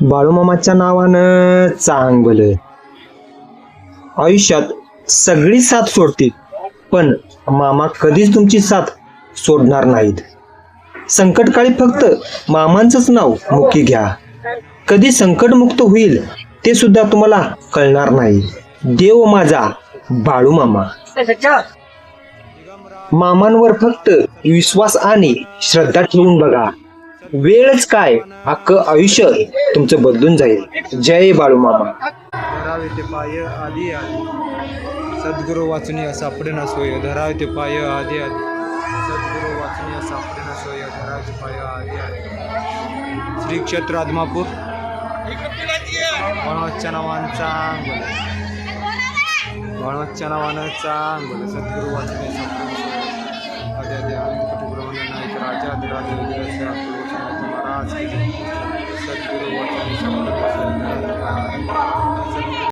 बाळूमामाच्या नावानं चांगलं. आयुष्यात सगळी साथ सोडतील पण मामा कधीच तुमची साथ सोडणार नाहीत. संकटकाळी फक्त मामांचंच नाव मुखी घ्या. कधी संकटमुक्त होईल ते सुद्धा तुम्हाला कळणार नाही. देव माझा बाळू मामा मामांवर फक्त विश्वास आणि श्रद्धा ठेवून बघा. वेळच काय? हक्क आयुष्य तुमचं बदलून जाईल. जय बाळूमामा धरावे ते पाय आधी आधी. सद्गुरू वाचणी असा आपण सोय. धरावे ते पाय आधी आधी. सद्गुरू वाचनी असा आपण सोय. धरावे ते पाय आधी आधी. श्री क्षेत्र आदमापूर. म्हणूनच्या नावांचा म्हणूनच्या नावानं चांगलं सद्गुरू वाचनी सापडे न सोय. आधी आधी अनंत राजा अधिराजा